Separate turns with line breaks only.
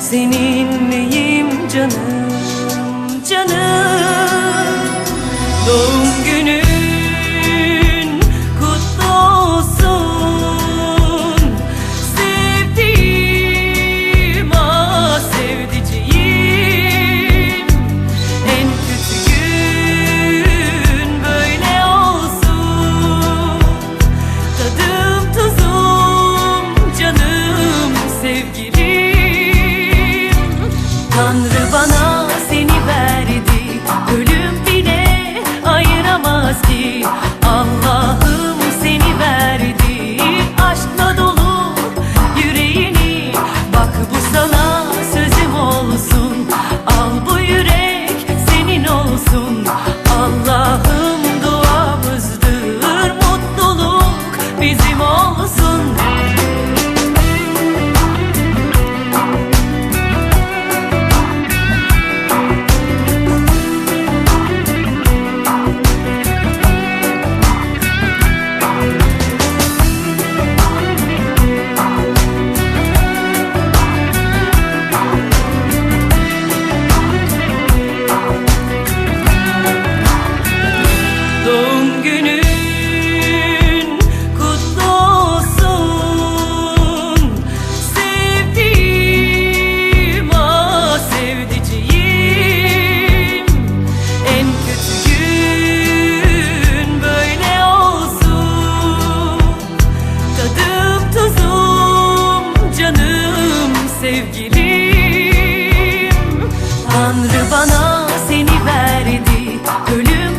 Seninleyim canım canım? Doğum günün kutlu olsun. Sevdiğim ah sevdiceğim. En kötü gün böyle olsun. Tadım tuzum canım sevgilim Tanrı bana Tanrı bana seni verdi. Ölüm